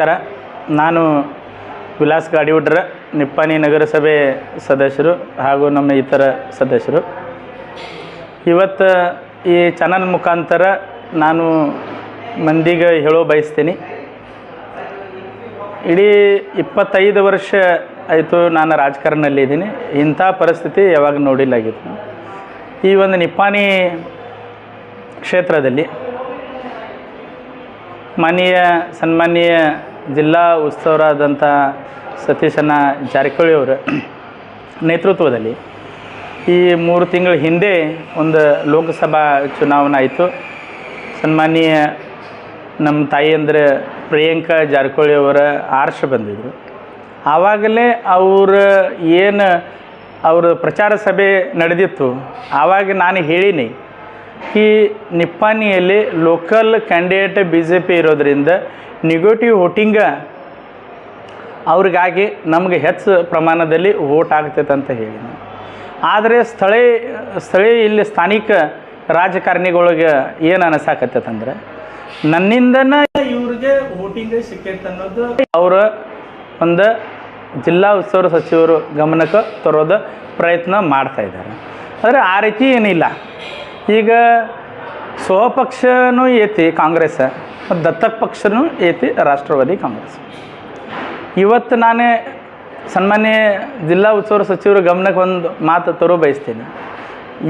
ನಮಸ್ಕಾರ. ನಾನು ವಿಲಾಸ್ ಗಾಡಿವುಡ್ರ ನಿಪ್ಪಾನಿ ನಗರಸಭೆ ಸದಸ್ಯರು ಹಾಗೂ ನಮ್ಮ ಇತರ ಸದಸ್ಯರು. ಇವತ್ತು ಈ ಚಾನಲ್ ಮುಖಾಂತರ ನಾನು ಮಂದಿಗೆ ಹೇಳೋ ಬಯಸ್ತೀನಿ. ಇಡೀ ಇಪ್ಪತ್ತೈದು ವರ್ಷ ಆಯಿತು ನಾನು ರಾಜಕಾರಣದಲ್ಲಿದ್ದೀನಿ ಇಂಥ ಪರಿಸ್ಥಿತಿ ಯಾವಾಗ ನೋಡಿಲ್ಲಾಗಿತ್ತು ಈ ಒಂದು ನಿಪ್ಪಾನಿ ಕ್ಷೇತ್ರದಲ್ಲಿ ಮಾನೀಯ ಸನ್ಮಾನೀಯ ಜಿಲ್ಲಾ ಉತ್ಸವರಾದಂಥ ಸತೀಶನ ಜಾರಕಿಹೊಳಿ ಅವರ ನೇತೃತ್ವದಲ್ಲಿ ಈ ಮೂರು ತಿಂಗಳ ಹಿಂದೆ ಒಂದು ಲೋಕಸಭಾ ಚುನಾವಣೆ ಆಯಿತು. ಸನ್ಮಾನೀಯ ನಮ್ಮ ತಾಯಿ ಅಂದರೆ ಪ್ರಿಯಾಂಕಾ ಜಾರಕಿಹೊಳಿ ಅವರ ಆರ್ಷ ಬಂದಿದ್ದರು ಆವಾಗಲೇ ಅವರ ಏನು ಅವರ ಪ್ರಚಾರ ಸಭೆ ನಡೆದಿತ್ತು. ಆವಾಗ ನಾನು ಹೇಳಿನಿ ಈ ನಿಪ್ಪಾನಿಯಲ್ಲಿ local candidate B J P ಇರೋದ್ರಿಂದ ನೆಗೆಟಿವ್ ವೋಟಿಂಗ ಅವ್ರಿಗಾಗಿ ನಮಗೆ ಹೆಚ್ಚು ಪ್ರಮಾಣದಲ್ಲಿ ವೋಟ್ ಆಗ್ತೈತೆ ಅಂತ ಹೇಳಿ ಆದರೆ ಸ್ಥಳೀಯ ಸ್ಥಳೀಯ ಇಲ್ಲಿ ಸ್ಥಾನಿಕ ರಾಜಕಾರಣಿಗಳಿಗೆ ಏನು ಅನಿಸಾಕತ್ತಂದ್ರೆ ನನ್ನಿಂದನ ಇವ್ರಿಗೆ ವೋಟಿಂಗ್ ಸಿಕ್ಕೈತೆ ಅನ್ನೋದು ಅವರ ಒಂದು ಜಿಲ್ಲಾ ಉಸ್ತುವಾರಿ ಸಚಿವರು ಗಮನಕ್ಕೆ ತರೋದು ಪ್ರಯತ್ನ ಮಾಡ್ತಾ ಇದ್ದಾರೆ. ಆದರೆ ಆ ರೀತಿ ಏನಿಲ್ಲ. ಈಗ ಸ್ವಪಕ್ಷನೂ ಐತಿ ಕಾಂಗ್ರೆಸ್. ದತ್ತಕ್ ಪಕ್ಷನೂ ಐತಿ ರಾಷ್ಟ್ರವಾದಿ ಕಾಂಗ್ರೆಸ್. ಇವತ್ತು ನಾನೇ ಸನ್ಮಾನ್ಯ ಜಿಲ್ಲಾ ಉಸ್ತುವಾರಿ ಸಚಿವರ ಗಮನಕ್ಕೆ ಒಂದು ಮಾತು ತರೋ ಬಯಸ್ತೀನಿ.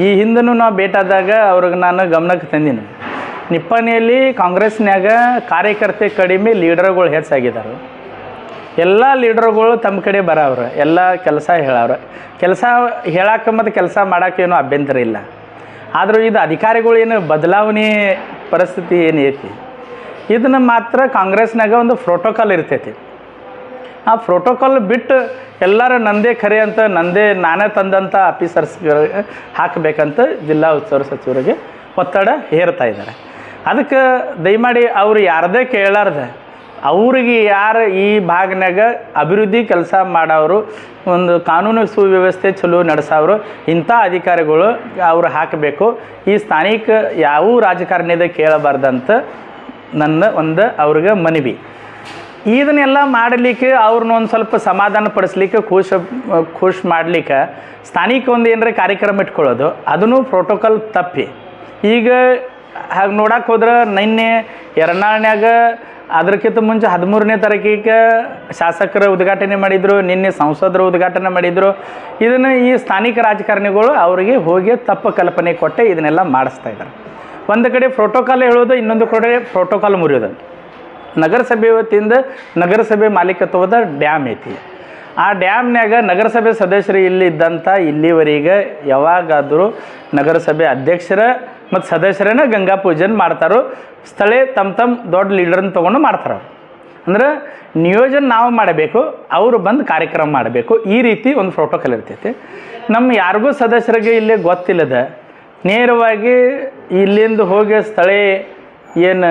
ಈ ಹಿಂದೂ ನಾವು ಭೇಟಾದಾಗ ಅವ್ರಿಗೆ ನಾನು ಗಮನಕ್ಕೆ ತಂದೀನಿ. ನಿಪ್ಪಾಣಿಯಲ್ಲಿ ಕಾಂಗ್ರೆಸ್ನ್ಯಾಗ ಕಾರ್ಯಕರ್ತೆ ಕಡಿಮೆ ಲೀಡರ್ಗಳು ಹೆಚ್ಚಾಗಿದ್ದಾರೆ. ಎಲ್ಲ ಲೀಡರ್ಗಳು ತಮ್ಮ ಕಡೆ ಬರವ್ರೆ, ಎಲ್ಲ ಕೆಲಸ ಹೇಳವ್ರೆ. ಕೆಲಸ ಹೇಳಕ್ಕೆ ಮತ್ತು ಕೆಲಸ ಮಾಡೋಕ್ಕೇನು ಅಭ್ಯಂತರ ಇಲ್ಲ. ಆದರೂ ಇದು ಅಧಿಕಾರಿಗಳು ಏನು ಬದಲಾವಣೆ ಪರಿಸ್ಥಿತಿ ಏನು ಐತಿ? ಇದನ್ನು ಮಾತ್ರ ಕಾಂಗ್ರೆಸ್ನಾಗ ಒಂದು ಪ್ರೋಟೋಕಾಲ್ ಇರ್ತೈತಿ. ಆ ಪ್ರೋಟೋಕಾಲ್ ಬಿಟ್ಟು ಎಲ್ಲರೂ ನಂದೇ ಖರೆ ಅಂತ ನಂದೇ ನಾನೇ ತಂದಂಥ ಆಫೀಸರ್ಸ್ಗಳಿಗೆ ಹಾಕಬೇಕಂತ ಜಿಲ್ಲಾ ಉಸ್ತುವಾರಿ ಸಚಿವರಿಗೆ ಒತ್ತಡ ಹೇರ್ತಾ ಇದ್ದಾರೆ. ಅದಕ್ಕೆ ದಯಮಾಡಿ ಅವ್ರು ಯಾರದೇ ಕೇಳಾರ್ದೆ, ಅವ್ರಿಗೆ ಯಾರು ಈ ಭಾಗನಾಗ ಅಭಿವೃದ್ಧಿ ಕೆಲಸ ಮಾಡೋರು ಒಂದು ಕಾನೂನು ಸುವ್ಯವಸ್ಥೆ ಚಲೋ ನಡೆಸೋರು ಇಂಥ ಅಧಿಕಾರಿಗಳು ಅವ್ರು ಹಾಕಬೇಕು. ಈ ಸ್ಥಾನಿಕ ಯಾವ ರಾಜಕಾರಣಿದ ಕೇಳಬಾರ್ದಂತ ನನ್ನ ಒಂದು ಅವ್ರಿಗೆ ಮನವಿ. ಇದನ್ನೆಲ್ಲ ಮಾಡಲಿಕ್ಕೆ ಅವ್ರನ್ನ ಒಂದು ಸ್ವಲ್ಪ ಸಮಾಧಾನ ಪಡಿಸ್ಲಿಕ್ಕೆ ಖುಷ್ ಖುಷ್ ಮಾಡಲಿಕ್ಕೆ ಸ್ಥಾನಿಕ ಒಂದು ಏನರ ಕಾರ್ಯಕ್ರಮ ಇಟ್ಕೊಳ್ಳೋದು, ಅದನ್ನು ಪ್ರೋಟೋಕಾಲ್ ತಪ್ಪಿ. ಈಗ ಹಾಗೆ ನೋಡಕ್ಕೆ ಹೋದ್ರೆ ನಿನ್ನೆ ಎರಡನಾಳ್ನ್ಯಾಗ ಅದಕ್ಕಿಂತ ಮುಂಚೆ ಹದಿಮೂರನೇ ತಾರೀಕಿಗೆ ಶಾಸಕರ ಉದ್ಘಾಟನೆ ಮಾಡಿದರು, ನಿನ್ನೆ ಸಂಸದರು ಉದ್ಘಾಟನೆ ಮಾಡಿದರು. ಇದನ್ನು ಈ ಸ್ಥಾನಿಕ ರಾಜಕಾರಣಿಗಳು ಅವರಿಗೆ ಹೋಗಿ ತಪ್ಪು ಕಲ್ಪನೆ ಕೊಟ್ಟೆ, ಇದನ್ನೆಲ್ಲ ಮಾಡಿಸ್ತಾ ಇದ್ದಾರೆ. ಒಂದು ಕಡೆ ಪ್ರೋಟೋಕಾಲ್ ಹೇಳೋದು ಇನ್ನೊಂದು ಕಡೆ ಪ್ರೋಟೋಕಾಲ್ ಮುರಿಯೋದು ನಗರಸಭೆ ವತಿಯಿಂದ ನಗರಸಭೆ ಮಾಲೀಕತ್ವದ ಡ್ಯಾಮ್ ಐತಿ. ಆ ಡ್ಯಾಮ್ನ್ಯಾಗ ನಗರಸಭೆ ಸದಸ್ಯರು ಇಲ್ಲಿದ್ದಂಥ ಇಲ್ಲಿವರೆಗೆ ಯಾವಾಗಾದರೂ ನಗರಸಭೆ ಅಧ್ಯಕ್ಷರ ಮತ್ತು ಸದಸ್ಯರನ್ನ ಗಂಗಾ ಪೂಜೆನ ಮಾಡ್ತಾರೋ. ಸ್ಥಳೀಯ ತಮ್ಮ ತಮ್ಮ ದೊಡ್ಡ ಲೀಡರ್ನ ತೊಗೊಂಡು ಮಾಡ್ತಾರೆ ಅಂದ್ರೆ ನಿಯೋಜನೆ ನಾವು ಮಾಡಬೇಕು, ಅವರು ಬಂದು ಕಾರ್ಯಕ್ರಮ ಮಾಡಬೇಕು. ಈ ರೀತಿ ಒಂದು ಪ್ರೋಟೋಕಾಲ್ ಇರ್ತೈತಿ. ನಮ್ಮ ಯಾರಿಗೂ ಸದಸ್ಯರಿಗೆ ಇಲ್ಲಿ ಗೊತ್ತಿಲ್ಲದ ನೇರವಾಗಿ ಇಲ್ಲಿಂದ ಹೋಗಿ ಸ್ಥಳೀಯ ಏನು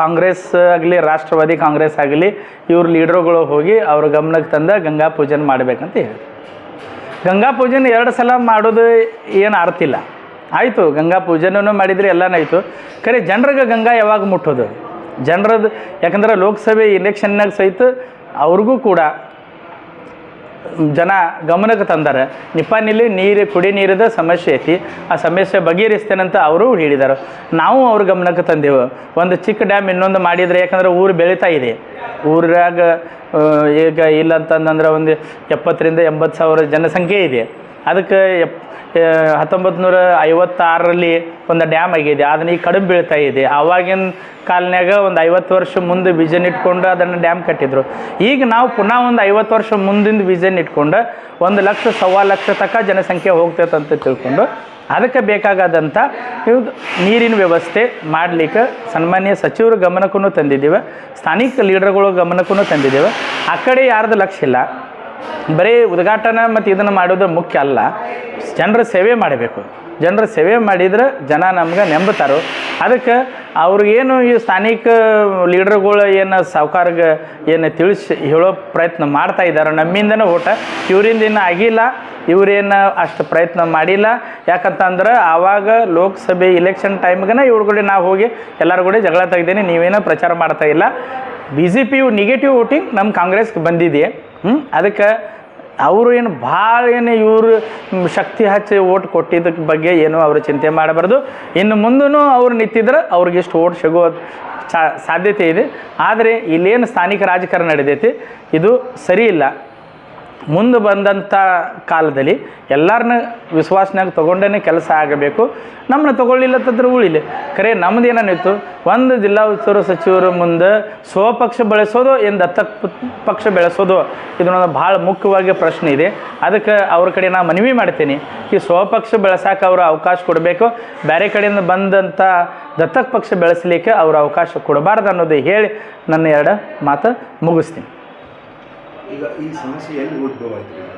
ಕಾಂಗ್ರೆಸ್ ಆಗಲಿ, ರಾಷ್ಟ್ರವಾದಿ ಕಾಂಗ್ರೆಸ್ ಆಗಲಿ, ಇವ್ರ ಲೀಡ್ರುಗಳು ಹೋಗಿ ಅವ್ರ ಗಮನಕ್ಕೆ ತಂದ ಗಂಗಾ ಪೂಜನೆ ಮಾಡಬೇಕಂತ ಹೇಳಿ ಗಂಗಾ ಪೂಜನೆ ಎರಡು ಸಲ ಮಾಡೋದು ಏನು ಅರ್ಥ ಇಲ್ಲ. ಆಯಿತು, ಗಂಗಾ ಪೂಜೆನೂ ಮಾಡಿದರೆ ಎಲ್ಲನೂ ಆಯಿತು. ಖರೆ ಜನರಿಗೆ ಗಂಗಾ ಯಾವಾಗ ಮುಟ್ಟೋದು? ಜನರದ್ದು ಯಾಕಂದ್ರೆ ಲೋಕಸಭೆ ಇಲೆಕ್ಷನ್ನಾಗ ಸಹಿತ ಅವ್ರಿಗೂ ಕೂಡ ಜನ ಗಮನಕ್ಕೆ ತಂದಾರೆ ನಿಪಾನಿಲಿ ನೀರು ಕುಡಿ ನೀರದ ಸಮಸ್ಯೆ ಐತಿ. ಆ ಸಮಸ್ಯೆ ಬಗೆಹರಿಸ್ತೇನಂತ ಅವರು ಹೇಳಿದರು. ನಾವು ಅವ್ರ ಗಮನಕ್ಕೆ ತಂದೆವು. ಒಂದು ಚಿಕ್ಕ ಡ್ಯಾಮ್ ಇನ್ನೊಂದು ಮಾಡಿದರೆ ಯಾಕಂದ್ರೆ ಊರು ಬೆಳೀತಾ ಇದೆ. ಊರಾಗ ಈಗ ಇಲ್ಲ ಅಂತಂದ್ರೆ ಒಂದು ಎಪ್ಪತ್ತರಿಂದ ಎಂಬತ್ತು ಸಾವಿರ ಜನಸಂಖ್ಯೆ ಇದೆ. ಅದಕ್ಕೆ ಎಪ್ ಹತ್ತೊಂಬತ್ತು ನೂರ ಐವತ್ತಾರರಲ್ಲಿ ಒಂದು ಡ್ಯಾಮ್ ಆಗಿದೆ. ಅದನ್ನ ಈಗ ಕಡಿಮೆ ಬೀಳ್ತಾ ಇದೆ. ಆವಾಗಿನ ಕಾಲನ್ಯಾಗ ಒಂದು ಐವತ್ತು ವರ್ಷ ಮುಂದೆ ವಿಷನ್ ಇಟ್ಕೊಂಡು ಅದನ್ನು ಡ್ಯಾಮ್ ಕಟ್ಟಿದ್ರು. ಈಗ ನಾವು ಪುನಃ ಒಂದು ಐವತ್ತು ವರ್ಷ ಮುಂದಿಂದ ವಿಷನ್ ಇಟ್ಕೊಂಡು ಒಂದು ಲಕ್ಷ, ಸವ್ವಾ ಲಕ್ಷ ತನಕ ಜನಸಂಖ್ಯೆ ಹೋಗ್ತೈತೆ ಅಂತ ತಿಳ್ಕೊಂಡು ಅದಕ್ಕೆ ಬೇಕಾಗದಂಥ ನೀರಿನ ವ್ಯವಸ್ಥೆ ಮಾಡಲಿಕ್ಕೆ ಸನ್ಮಾನ್ಯ ಸಚಿವರ ಗಮನಕ್ಕೂ ತಂದಿದ್ದೇವೆ. ಸ್ಥಾನಿಕ ಲೀಡರ್ಗಳು ಗಮನಕ್ಕೂ ತಂದಿದ್ದೇವೆ. ಆ ಕಡೆ ಯಾರ್ದು ಲಕ್ಷ ಇಲ್ಲ. ಬರೀ ಉದ್ಘಾಟನೆ ಮತ್ತು ಇದನ್ನು ಮಾಡೋದು ಮುಖ್ಯ ಅಲ್ಲ. ಜನರ ಸೇವೆ ಮಾಡಬೇಕು. ಜನರ ಸೇವೆ ಮಾಡಿದ್ರೆ ಜನ ನಮ್ಗೆ ನೆಂಬುತ್ತಾರೆ. ಅದಕ್ಕೆ ಅವ್ರಿಗೇನು ಈ ಸ್ಥಾನಿಕ ಲೀಡರ್ಗಳು ಏನು ಸಾವುಕಾರ್ಗೆ ಏನು ತಿಳಿಸಿ ಹೇಳೋ ಪ್ರಯತ್ನ ಮಾಡ್ತಾ ಇದ್ದಾರೆ. ನಮ್ಮಿಂದನೂ ಓಟ ಇವರಿಂದ ಇನ್ನೂ ಆಗಿಲ್ಲ. ಇವರೇನು ಅಷ್ಟು ಪ್ರಯತ್ನ ಮಾಡಿಲ್ಲ. ಯಾಕಂತಂದ್ರೆ ಆವಾಗ ಲೋಕಸಭೆ ಇಲೆಕ್ಷನ್ ಟೈಮ್ಗೆ ಇವ್ರ ನಾವು ಹೋಗಿ ಎಲ್ಲರ ಕೂಡ ಜಗಳ ತೆಗ್ದೇನೆ. ನೀವೇನೋ ಪ್ರಚಾರ ಮಾಡ್ತಾ ಇಲ್ಲ. ಬಿ ಜೆ ಪಿಯು ನೆಗೆಟಿವ್ ವೋಟಿಂಗ್ ನಮ್ಮ ಕಾಂಗ್ರೆಸ್ಗೆ ಬಂದಿದೆ. ಹ್ಞೂ ಅದಕ್ಕೆ ಅವರು ಏನು ಭಾಳ ಏನು ಇವರು ಶಕ್ತಿ ಹಚ್ಚಿ ಓಟ್ ಕೊಟ್ಟಿದ್ದಕ್ಕೆ ಬಗ್ಗೆ ಏನು ಅವರು ಚಿಂತೆ ಮಾಡಬಾರ್ದು. ಇನ್ನು ಮುಂದೂ ಅವ್ರು ನಿಂತಿದ್ರೆ ಅವ್ರಿಗೆ ಇಷ್ಟು ಓಟ್ ಸಿಗೋ ಸಾಧ್ಯತೆ ಇದೆ. ಆದರೆ ಇಲ್ಲೇನು ಸ್ಥಾನಿಕ ರಾಜಕಾರಣ ನಡೆದೈತಿ? ಇದು ಸರಿ ಇಲ್ಲ. ಮುಂದೆ ಬಂದಂಥ ಕಾಲದಲ್ಲಿ ಎಲ್ಲರನ್ನ ವಿಶ್ವಾಸನಾಗ ತೊಗೊಂಡೇ ಕೆಲಸ ಆಗಬೇಕು. ನಮ್ಮನ್ನ ತೊಗೊಳ್ಳಿಲ್ಲತ್ತಂದ್ರೆ ಉಳಿಲಿ. ಖರೆ, ನಮ್ದು ಏನೇನಿತ್ತು? ಒಂದು ಜಿಲ್ಲಾ ಉಸ್ತುವಾರಿ ಸಚಿವರ ಮುಂದೆ ಸ್ವಪಕ್ಷ ಬೆಳೆಸೋದು ಏನು ದತ್ತಕ್ ಪ- ಪಕ್ಷ ಬೆಳೆಸೋದು ಇದನ್ನೊಂದು ಭಾಳ ಮುಖ್ಯವಾಗಿ ಪ್ರಶ್ನೆ ಇದೆ. ಅದಕ್ಕೆ ಅವ್ರ ಕಡೆ ನಾನು ಮನವಿ ಮಾಡ್ತೀನಿ. ಈ ಸ್ವಪಕ್ಷ ಬೆಳೆಸೋಕೆ ಅವರು ಅವಕಾಶ ಕೊಡಬೇಕು. ಬೇರೆ ಕಡೆಯಿಂದ ಬಂದಂಥ ದತ್ತಕ ಪಕ್ಷ ಬೆಳೆಸಲಿಕ್ಕೆ ಅವರು ಅವಕಾಶ ಕೊಡಬಾರ್ದು ಅನ್ನೋದು ಹೇಳಿ ನನ್ನ ಎರಡು ಮಾತು ಮುಗಿಸ್ತೀನಿ. ಈಗ ಈ ಸಮಸ್ಯೆ ಎಲ್ಲಿ ಉದ್ಭವ ಆಯ್ತು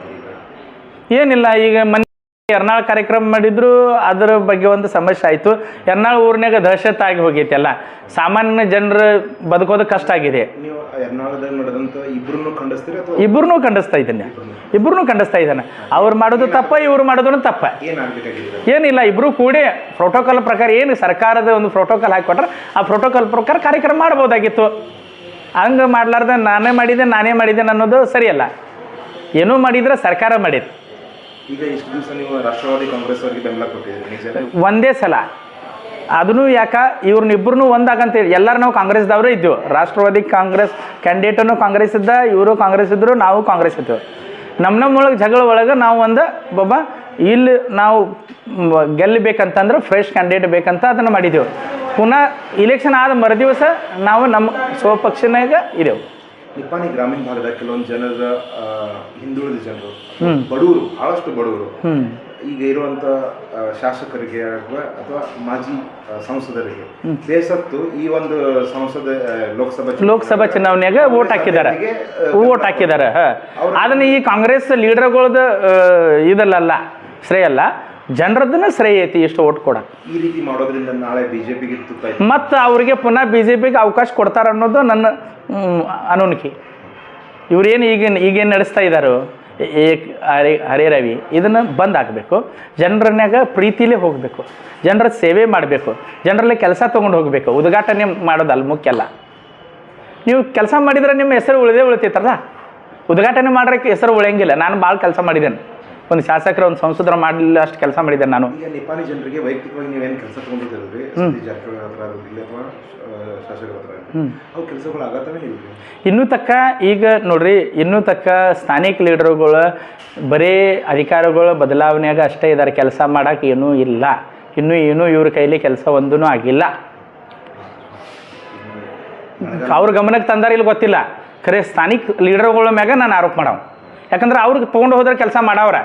ಏನಿಲ್ಲ ಈಗ ಮನೆ ಎರ್ನಾಳ್ ಕಾರ್ಯಕ್ರಮ ಮಾಡಿದ್ರು ಅದರ ಬಗ್ಗೆ ಒಂದು ಸಮಸ್ಯೆ ಆಯಿತು. ಎರ್ನಾಳ್ ಊರಿನಾಗ ದಹಶತ್ ಆಗಿ ಹೋಗೈತೆ ಎಲ್ಲ ಸಾಮಾನ್ಯ ಜನರು ಬದುಕೋದು ಕಷ್ಟ ಆಗಿದೆ. ಇಬ್ಬರನ್ನೂ ಖಂಡಿಸ್ತಾ ಇದ್ದಾನೆ. ಇಬ್ಬರನ್ನೂ ಖಂಡಿಸ್ತಾ ಇದ್ದಾನೆ. ಅವ್ರು ಮಾಡೋದು ತಪ್ಪ ಇವ್ರು ಮಾಡೋದು ತಪ್ಪ. ಏನಿಲ್ಲ ಇಬ್ರು ಕೂಡ ಪ್ರೋಟೋಕಾಲ್ ಪ್ರಕಾರ ಏನು ಸರ್ಕಾರದ ಒಂದು ಪ್ರೋಟೋಕಾಲ್ ಹಾಕಿಕೊಟ್ರೆ ಆ ಪ್ರೋಟೋಕಾಲ್ ಪ್ರಕಾರ ಕಾರ್ಯಕ್ರಮ ಮಾಡ್ಬೋದಾಗಿತ್ತು. ಹಂಗೆ ಮಾಡ್ಲಾರ್ದೆ ನಾನೇ ಮಾಡಿದೆ ನಾನೇ ಮಾಡಿದೆ ಅನ್ನೋದು ಸರಿಯಲ್ಲ. ಏನೂ ಮಾಡಿದ್ರೆ ಸರ್ಕಾರ ಮಾಡಿದೆ. ಈಗ ಇಷ್ಟು ದಿವಸ ನೀವು ರಾಷ್ಟ್ರವಾದಿ ಕಾಂಗ್ರೆಸ್ ಅವರಿಗೆ ಬೆಂಬಲ ಕೊಟ್ಟಿದ್ದೀರಿ ಒಂದೇ ಸಲ. ಅದನ್ನು ಯಾಕ ಒಂದಾಗಂತ ಹೇಳಿ ಎಲ್ಲರೂ ನಾವು ಕಾಂಗ್ರೆಸ್ದವರೇ ಇದ್ದೆವು ರಾಷ್ಟ್ರವಾದಿ ಕಾಂಗ್ರೆಸ್ ಕ್ಯಾಂಡಿಡೇಟನ್ನು ಕಾಂಗ್ರೆಸ್ ಇದ್ದ ಇವರು ಕಾಂಗ್ರೆಸ್ ಇದ್ದರು ನಾವು ಕಾಂಗ್ರೆಸ್ ಇದ್ದೆವು ನಮ್ಮ ನಮ್ಮೊಳಗೆ ಜಗಳ ಒಳಗೆ ನಾವು ಒಂದು ಬಾಬಾ ಇಲ್ಲಿ ನಾವು ಗೆಲ್ಲಬೇಕಂತಂದ್ರೆ ಫ್ರೆಶ್ ಕ್ಯಾಂಡಿಡೇಟ್ ಬೇಕಂತ ಅದನ್ನು ಮಾಡಿದೆವು ಪುನಃ ಇಲೆಕ್ಷನ್ ಆದ ಮರುದಿವಸ ನಾವು ನಮ್ಮ ಸ್ವಪಕ್ಷನಾಗ ಇದೇವು ನಿಪ್ಪಾಣಿ ಗ್ರಾಮೀಣ ಭಾಗದ ಕೆಲವೊಂದು ಜನರ ಹಿಂದುಳಿದ ಜನರು ಬಡವರು ಬಹಳಷ್ಟು ಬಡವರು ಈಗ ಇರುವಂತ ಶಾಸಕರಿಗೆ ಅಥವಾ ಅಥವಾ ಮಾಜಿ ಸಂಸದರಿಗೆ ಬೇಸತ್ತು ಈ ಒಂದು ಸಂಸದ ಲೋಕಸಭಾ ಲೋಕಸಭಾ ಚುನಾವಣೆಯಾಗ ವೋಟ್ ಹಾಕಿದ್ದಾರೆ. ಓಟ್ ವೋಟ್ ಹಾಕಿದ್ದಾರೆ. ಅದನ್ನ ಈ ಕಾಂಗ್ರೆಸ್ ಲೀಡರ್ಗಳದ ಇದಲ್ಲಲ್ಲ ಶ್ರೇಯ ಅಲ್ಲ ಜನರದ್ದನ್ನ ಶ್ರೇಯ ಐತಿ ಇಷ್ಟು ಓಟ್ ಕೊಡ. ಈ ರೀತಿ ಮಾಡೋದ್ರಿಂದ ನಾಳೆ ಬಿಜೆಪಿಗೆ ಮತ್ತು ಅವರಿಗೆ ಪುನಃ ಬಿ ಜೆ ಪಿಗೆ ಅವಕಾಶ ಕೊಡ್ತಾರೆ ಅನ್ನೋದು ನನ್ನ ಅನೋನಿಕೆ ಅನುನಿಕೆ ಇವ್ರೇನು ಈಗೇನು ಈಗೇನು ನಡೆಸ್ತಾ ಇದ್ದಾರೋ ಏಕ್ ಹರೇ ಹರೇ ರವಿ ಇದನ್ನು ಬಂದ್ ಆಗಬೇಕು ಜನರನ್ಯಾಗ ಪ್ರೀತಿಲೇ ಹೋಗಬೇಕು. ಜನರ ಸೇವೆ ಮಾಡಬೇಕು. ಜನರಲ್ಲಿ ಕೆಲಸ ತೊಗೊಂಡು ಹೋಗಬೇಕು. ಉದ್ಘಾಟನೆ ಮಾಡೋದಲ್ಲ ಮುಖ್ಯ ಅಲ್ಲ. ನೀವು ಕೆಲಸ ಮಾಡಿದ್ರೆ ನಿಮ್ಮ ಹೆಸರು ಉಳಿದೇ ಉಳಿತೈತಲ್ಲ? ಉದ್ಘಾಟನೆ ಮಾಡೋಕ್ಕೆ ಹೆಸರು ಉಳಿಯಂಗಿಲ್ಲ. ನಾನು ಭಾಳ ಕೆಲಸ ಮಾಡಿದ್ದೇನೆ. ಒಂದು ಶಾಸಕರ ಒಂದು ಸಂಸದರ ಮಾಡಲಿಲ್ಲ ಅಷ್ಟು ಕೆಲಸ ಮಾಡಿದ್ದೇನೆ ನಾನು. ಈಗ ನಿಪಾನಿ ಜನರಿಗೆ ವೈಯಕ್ತಿಕವಾಗಿ ನೀವೇನು ಕೆಲಸ ತಗೊಂಡಿದ್ದೀರಿ ಸತೀಶ್ ಜಾರಕಿಹೊಳಿ ಹತ್ರ ಆಗಿರ್ಲಿ ಅಥವಾ ಆ, ಶಾಸಕರ ಹತ್ರ ಆಗಿರ್ಲಿ. ಅವು ಕೆಲಸಗಳು ಆಗತ್ತವೇ ಇಲ್ರಿ ಇನ್ನೂ ತಕ್ಕ ಈಗ ನೋಡ್ರಿ ಇನ್ನೂ ತಕ್ಕ ಸ್ಥಾನಿಕ ಲೀಡರ್ಗಳು ಬರೀ ಅಧಿಕಾರಿಗಳು ಬದಲಾವಣೆಯಾಗ ಅಷ್ಟೇ ಇದ್ದಾರೆ ಕೆಲಸ ಮಾಡೋಕೆ ಏನೂ ಇಲ್ಲ. ಇನ್ನೂ ಏನೂ ಇವ್ರ ಕೈಲಿ ಕೆಲಸ ಒಂದೂ ಆಗಿಲ್ಲ. ಅವ್ರ ಗಮನಕ್ಕೆ ತಂದಾರ ಇಲ್ಲಿ ಗೊತ್ತಿಲ್ಲ. ಖರೆ ಸ್ಥಾನಿಕ ಲೀಡರ್ಗಳ ಮ್ಯಾಗ ನಾನು ಆರೋಪ ಮಾಡವ. ಯಾಕಂದ್ರೆ ಅವ್ರಿಗೆ ತೊಗೊಂಡು ಹೋದ್ರೆ ಕೆಲಸ ಮಾಡವ್ರ.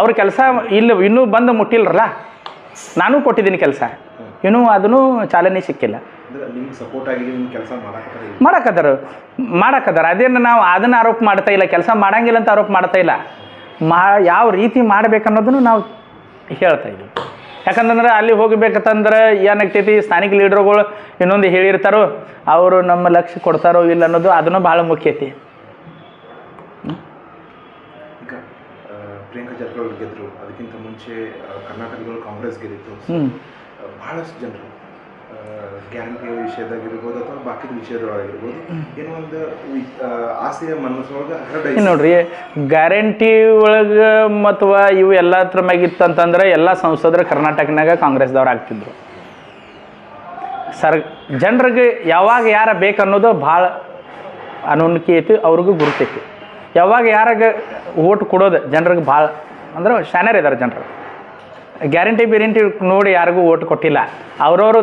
ಅವ್ರ ಕೆಲಸ ಇಲ್ಲಿ ಇನ್ನೂ ಬಂದು ಮುಟ್ಟಿಲ್ರಲ್ಲ? ನಾನು ಕೊಟ್ಟಿದ್ದೀನಿ ಕೆಲಸ. ಇನ್ನೂ ಅದನ್ನು ಚಾಲನೆ ಸಿಕ್ಕಿಲ್ಲ. ಮಾಡಕ್ಕದಾರ ಮಾಡಕ್ಕದಾರ ಅದೇನು ನಾವು ಅದನ್ನು ಆರೋಪ ಮಾಡ್ತಾ ಇಲ್ಲ ಕೆಲಸ ಮಾಡಂಗಿಲ್ಲ ಅಂತ ಆರೋಪ ಮಾಡ್ತಾ ಇಲ್ಲ. ಮಾ ಯಾವ ರೀತಿ ಮಾಡ್ಬೇಕನ್ನೋದನ್ನು ನಾವು ಹೇಳ್ತಾ ಇದ್ದೀವಿ. ಯಾಕಂತಂದ್ರೆ ಅಲ್ಲಿ ಹೋಗ್ಬೇಕಂತಂದ್ರೆ ಏನಾಗ್ತೈತಿ ಸ್ಥಾನಿಕ ಲೀಡರ್ಗಳು ಇನ್ನೊಂದು ಹೇಳಿರ್ತಾರೋ ಅವರು ನಮ್ಮ ಲಕ್ಷ್ಯ ಕೊಡ್ತಾರೋ ಇಲ್ಲ ಅನ್ನೋದು ಅದನ್ನು ಭಾಳ ಮುಖ್ಯ ಐತಿ. ಅದಕ್ಕಿಂತ ಮುಂಚೆ ಕರ್ನಾಟಕದಲ್ಲಿ ಕಾಂಗ್ರೆಸ್ ಗೆದ್ದಿತ್ತು ಬಹಳಷ್ಟು ಜನರು ಗ್ಯಾರಂಟಿ ವಿಷಯದಾಗಿರ್ಬೋದು ಅಥವಾ ಬಾಕಿ ವಿಷಯದೊಳಗಿರ್ಬೋದು ಏನೋ ಒಂದು ಆಸೆಯ ಮನಸ್ಸೊಳಗೆ ನೋಡ್ರಿ ಗ್ಯಾರಂಟಿ ಒಳಗೆ ಮತ್ತು ಇವು ಎಲ್ಲ ಹತ್ರ ಮ್ಯಾಗಿತ್ತಂತಂದ್ರೆ ಎಲ್ಲ ಸಂಸದರು ಕರ್ನಾಟಕನಾಗ ಕಾಂಗ್ರೆಸ್ದವ್ರು ಆಗ್ತಿದ್ರು. ಸರ್ ಜನರಿಗೆ ಯಾವಾಗ ಯಾರ ಬೇಕನ್ನೋದು ಭಾಳ ಅನುನಿಕೆ ಐತಿ ಅವ್ರಿಗೂ ಗುರುತೈತಿ. ಯಾವಾಗ ಯಾರಾಗ ಓಟ್ ಕೊಡೋದು ಜನರಿಗೆ ಭಾಳ ಅಂದ್ರೆ ಶಾನರ್ ಇದ್ದಾರೆ ಜನರು. ಗ್ಯಾರಂಟಿ ಬಿರಂಟಿ ನೋಡಿ ಯಾರಿಗೂ ಓಟ್ ಕೊಟ್ಟಿಲ್ಲ. ಅವ್ರವ್ರ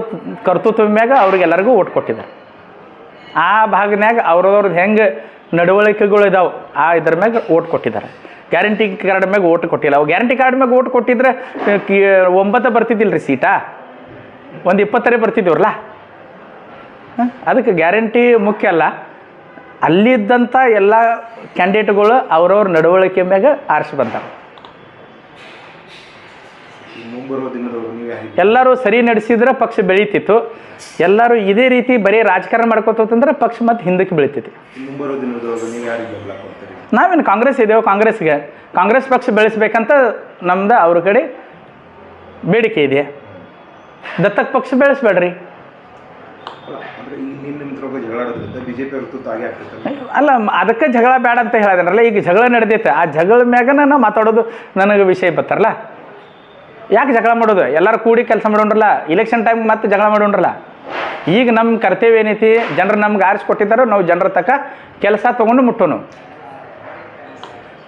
ಕರ್ತೃತ್ವ ಮ್ಯಾಗ ಅವ್ರಿಗೆಲ್ಲರಿಗೂ ಓಟ್ ಕೊಟ್ಟಿದ್ದಾರೆ ಆ ಭಾಗನ್ಯಾಗ ಅವ್ರವ್ರದ್ದು ಹೆಂಗೆ ನಡವಳಿಕೆಗಳು ಇದಾವೆ, ಆ ಇದ್ರ ಮ್ಯಾಗ ಓಟ್ ಕೊಟ್ಟಿದ್ದಾರೆ. ಗ್ಯಾರಂಟಿ ಕಾರ್ಡ್ ಮ್ಯಾಗ ಓಟ್ ಕೊಟ್ಟಿಲ್ಲ. ಅವು ಗ್ಯಾರಂಟಿ ಕಾರ್ಡ್ ಮ್ಯಾಗ ಓಟ್ ಕೊಟ್ಟಿದ್ರೆ ಒಂಬತ್ತು ಬರ್ತಿದ್ದಿಲ್ಲ ರೀ ಸೀಟಾ? ಒಂದು ಇಪ್ಪತ್ತರೇ ಬರ್ತಿದ್ದೀವ್ರಲ್ಲ? ಅದಕ್ಕೆ ಗ್ಯಾರಂಟಿ ಮುಖ್ಯ ಅಲ್ಲ. ಅಲ್ಲಿದ್ದಂಥ ಎಲ್ಲ ಕ್ಯಾಂಡಿಡೇಟ್ಗಳು ಅವ್ರವ್ರ ನಡವಳಿಕೆ ಮ್ಯಾಗ ಆರಿಸಿ ಬಂದಾರೆ ಈ ಮುಂಬರುವ ದಿನದೊಳಗೆ ನೀವು ಯಾರಿಗೆ ಎಲ್ಲರೂ ಸರಿ ನಡೆಸಿದ್ರೆ ಪಕ್ಷ ಬೆಳೀತಿತ್ತು. ಎಲ್ಲರೂ ಇದೇ ರೀತಿ ಬರೀ ರಾಜಕಾರಣ ಮಾಡ್ಕೋತಂದ್ರೆ ಪಕ್ಷ ಮತ್ತೆ ಹಿಂದಕ್ಕೆ ಬೆಳಿತೈತಿ. ಈ ಮುಂಬರುವ ದಿನದೊಳಗೆ ನೀವು ಯಾರಿಗೆ ಬೆಂಬಲ ಕೊಡ್ತೀರಿ? ನಾವೇನು ಕಾಂಗ್ರೆಸ್ ಇದ್ದೇವೆ ಕಾಂಗ್ರೆಸ್ಗೆ. ಕಾಂಗ್ರೆಸ್ ಪಕ್ಷ ಬೆಳೆಸ್ಬೇಕಂತ ನಮ್ದು ಅವ್ರ ಕಡೆ ಬೇಡಿಕೆ ಇದೆ. ದತ್ತಕ್ ಪಕ್ಷ ಬೆಳೆಸ್ಬೇಡ್ರಿ. ಅಲ್ಲ ಅದಕ್ಕೆ ಜಗಳ ಬೇಡ ಅಂತ ಹೇಳಿದ್ರಲ್ಲ ಈಗ ಜಗಳ ನಡೆದೈತೆ ಆ ಜಗಳ ಮ್ಯಾಗನ ನಾ ಮಾತಾಡೋದು ನನಗೆ ವಿಷಯ ಬರ್ತಾರಲ್ಲ? ಯಾಕೆ ಜಗಳ ಮಾಡೋದು? ಎಲ್ಲರೂ ಕೂಡಿ ಕೆಲಸ ಮಾಡೋಣ್ರಲ್ಲ ಇಲೆಕ್ಷನ್ ಟೈಮ್ ಮತ್ತೆ ಜಗಳ ಮಾಡೋಣ್ರಲ್ಲ ಈಗ ನಮ್ಮ ಕರ್ತವ್ಯ ಏನೈತಿ? ಜನರು ನಮ್ಗೆ ಆರಿಸ್ಕೊಟ್ಟಿದ್ದಾರೆ ನಾವು ಜನರ ತಕ್ಕ ಕೆಲಸ ತೊಗೊಂಡು ಮುಟ್ಟೋನು.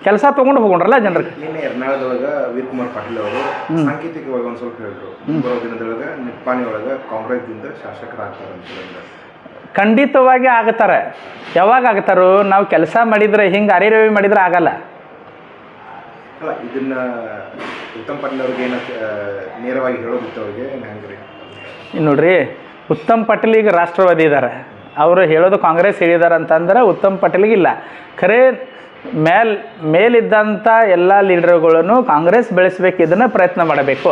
ಕೆಲಸ ತೊಗೊಂಡು ಹೋಗೋಣ್ರಲ್ಲ ಜನರಿಗೆ? ನಿನ್ನೆ ಎರ್ನಾಳದೊಳಗ ವೀರಕುಮಾರ್ ಪಾಟೀಲ್ ಅವರು ಸಾಂಕೇತಿಕವಾಗಿ ಒಂದ್ ಸ್ವಲ್ಪ ಹೇಳಿದ್ರು. ಬರೋ ದಿನದೊಳಗ ನಿಪ್ಪಾಣಿ ಒಳಗ ಕಾಂಗ್ರೆಸ್ದಿಂದ ಶಾಸಕರಾಗ್ತಾರೆ ಅಂತ ಹೇಳಿದ್ರು. ಖಂಡಿತವಾಗಿ ಆಗ್ತಾರೆ ಯಾವಾಗ ಆಗ್ತಾರೋ ನಾವು ಕೆಲಸ ಮಾಡಿದ್ರೆ ಹಿಂಗೆ ಅರಿರವಿ ಮಾಡಿದ್ರೆ ಆಗಲ್ಲ. ಅಲ್ಲ ಇದನ್ನ ಉತ್ತಮ್ ಅವ್ರಿಗೆ ನೇರವಾಗಿ ಹೇಳೋದಿತ್ತು ಅವ್ರಿಗೆ. ನೋಡ್ರಿ, ಉತ್ತಮ್ ಪಟೇಲ್ ಈಗ ರಾಷ್ಟ್ರವಾದಿ ಇದ್ದಾರೆ ಅವರು ಹೇಳೋದು ಕಾಂಗ್ರೆಸ್ ಹೇಳಿದಾರೆ ಅಂತಂದ್ರೆ ಉತ್ತಮ್ ಪಟೇಲ್ಗೆ ಇಲ್ಲ. ಖರೆ ಮೇಲ್ ಮೇಲಿದ್ದಂಥ ಎಲ್ಲ ಲೀಡರ್ಗಳನ್ನು ಕಾಂಗ್ರೆಸ್ ಬೆಳೆಸಬೇಕು ಇದನ್ನು ಪ್ರಯತ್ನ ಮಾಡಬೇಕು.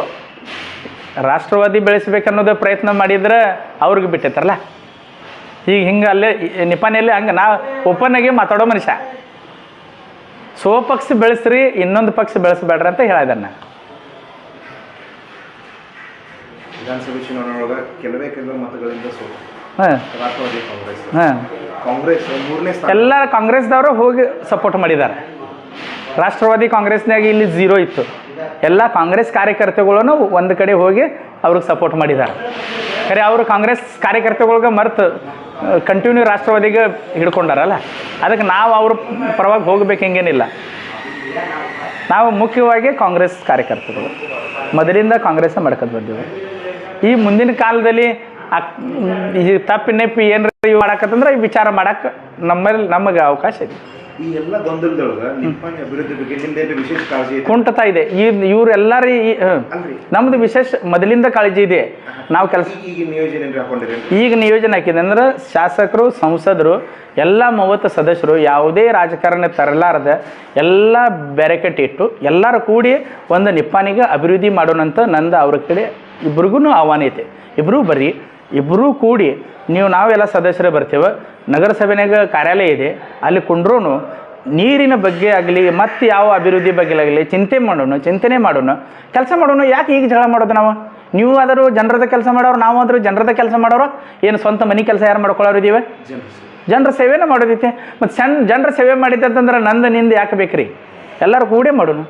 ರಾಷ್ಟ್ರವಾದಿ ಬೆಳೆಸ್ಬೇಕನ್ನೋದು ಪ್ರಯತ್ನ ಮಾಡಿದ್ರೆ ಅವ್ರಿಗೆ ಬಿಟ್ಟಿರ್ತಾರಲ್ಲ ಈಗ ಹಿಂಗೆ ಅಲ್ಲೇ ನಿಪಾನಿಯಲ್ಲಿ ಹಂಗೆ ನಾ ಓಪನ್ ಆಗಿ ಮಾತಾಡೋ ಮನುಷ್ಯ. ಸ್ವಪಕ್ಷ ಬೆಳೆಸ್ರಿ ಇನ್ನೊಂದು ಪಕ್ಷ ಬೆಳೆಸಬೇಡ್ರಿ ಅಂತ ಹೇಳಿದಾರೆ ನಾನು ವಿಧಾನಸಭೆ ಚುನಾವಣೆ ಕೆಲವೇ ಕೆಲವೇ ಮತಗಳಿಂದ ಸೋತು. ಹಾಂ. ರಾಷ್ಟ್ರವಾದಿ ಕಾಂಗ್ರೆಸ್. ಹಾಂ. ಕಾಂಗ್ರೆಸ್ ಮೂರನೇ ಎಲ್ಲ ಕಾಂಗ್ರೆಸ್ದವರು ಹೋಗಿ ಸಪೋರ್ಟ್ ಮಾಡಿದ್ದಾರೆ. ರಾಷ್ಟ್ರವಾದಿ ಕಾಂಗ್ರೆಸ್ನಾಗ ಇಲ್ಲಿ ಜೀರೋ ಇತ್ತು. ಎಲ್ಲ ಕಾಂಗ್ರೆಸ್ ಕಾರ್ಯಕರ್ತಗಳನ್ನು ಒಂದು ಕಡೆ ಹೋಗಿ ಅವ್ರಿಗೆ ಸಪೋರ್ಟ್ ಮಾಡಿದ್ದಾರೆ. ಖರೆ ಅವರು ಕಾಂಗ್ರೆಸ್ ಕಾರ್ಯಕರ್ತಗಳಿಗೆ ಮರ್ತು ಕಂಟಿನ್ಯೂ ರಾಷ್ಟ್ರವಾದಿಗೆ ಹಿಡ್ಕೊಂಡಾರಲ್ಲ? ಅದಕ್ಕೆ ನಾವು ಅವ್ರ ಪರವಾಗಿ ಹೋಗಬೇಕು ಹಿಂಗೇನಿಲ್ಲ. ನಾವು ಮುಖ್ಯವಾಗಿ ಕಾಂಗ್ರೆಸ್ ಕಾರ್ಯಕರ್ತರು. ಮೊದಲಿಂದ ಕಾಂಗ್ರೆಸ್ ಮಾಡ್ಕೊಂಡು ಬಂದಿವಿ ಈ ಮುಂದಿನ ಕಾಲದಲ್ಲಿ ಈ ತಪ್ಪಿ ನೆಪ್ಪಿ ಏನಾರ ಮಾಡಕತ್ತಂದ್ರೆ ಈ ವಿಚಾರ ಮಾಡಕ್ಕೆ ನಮ್ಮಲ್ಲಿ ನಮಗೆ ಅವಕಾಶ ಇದೆ. ಈ ಎಲ್ಲ ಗೊಂದಲದೊಳಗ ನಿಪ್ಪಾಣಿ ಅಭಿವೃದ್ಧಿ ಬಗ್ಗೆ ನಿಮ್ದೇನು ವಿಶೇಷ ಕಾಳಜಿ ಐತೆ ಕುಂಟತಾ ಇದೆ. ಈ ಇವರೆಲ್ಲರಿ ಈ ಅಲ್ರಿ. ನಮ್ದು ವಿಶೇಷ ಮೊದಲಿಂದ ಕಾಳಜಿ ಇದೆ. ನಾವು ಕೆಲಸ ಈಗ ಈಗ ನಿಯೋಜನೆ ಏನ್ರಿ ಹಾಕೊಂಡಿರಿ ಈಗ ನಿಯೋಜನೆ ಹಾಕಿದೆ ಅಂದ್ರೆ ಶಾಸಕರು ಸಂಸದರು ಎಲ್ಲ ಮೂವತ್ತು ಸದಸ್ಯರು ಯಾವುದೇ ರಾಜಕಾರಣ ತರಲಾರದ ಎಲ್ಲ ಬ್ಯಾರಿಕೇಟ್ ಇಟ್ಟು ಎಲ್ಲರೂ ಕೂಡಿ ಒಂದು ನಿಪ್ಪಾಣಿಗೆ ಅಭಿವೃದ್ಧಿ ಮಾಡೋಣಂತ ನಂದು ಅವ್ರ ಕಡೆ ಇಬ್ರಿಗೂ ಆಹ್ವಾನ ಐತೆ. ಇಬ್ಬರೂ ಬರ್ರಿ ಇಬ್ಬರೂ ಕೂಡಿ ನೀವು ನಾವೆಲ್ಲ ಸದಸ್ಯರೇ ಬರ್ತೇವೆ. ನಗರಸಭೆನಾಗ ಕಾರ್ಯಾಲಯ ಇದೆ. ಅಲ್ಲಿ ಕುಂಡ್ರೂ ನೀರಿನ ಬಗ್ಗೆ ಆಗಲಿ, ಮತ್ತು ಯಾವ ಅಭಿವೃದ್ಧಿ ಬಗ್ಗೆ ಆಗಲಿ ಚಿಂತೆ ಮಾಡೋಣ, ಚಿಂತನೆ ಮಾಡೋಣ. ಕೆಲಸ ಮಾಡೋಣ, ಯಾಕೆ ಈಗ ಜಗಳ ಮಾಡೋದು ನಾವು? ನೀವು ಆದರೂ ಜನರದ ಕೆಲಸ ಮಾಡೋರು, ನಾವು ಆದರೂ ಜನರದ ಕೆಲಸ ಮಾಡೋರು? ಏನು ಸ್ವಂತ ಮನೆ ಕೆಲಸ ಯಾರು ಮಾಡ್ಕೊಳ್ಳೋರು ಇದೀವಿ? ಜನರು ಸೇವೆನ ಮಾಡೋದೈತೆ. ಮತ್ತು ಸಣ್ಣ ಜನರ ಸೇವೆ ಮಾಡಿದ್ದಂತಂದ್ರೆ ನಂದು ನಿಂದು ಯಾಕೆ ಬೇಕ್ರಿ? ಎಲ್ಲರೂ ಕೂಡೇ ಮಾಡೋಣ.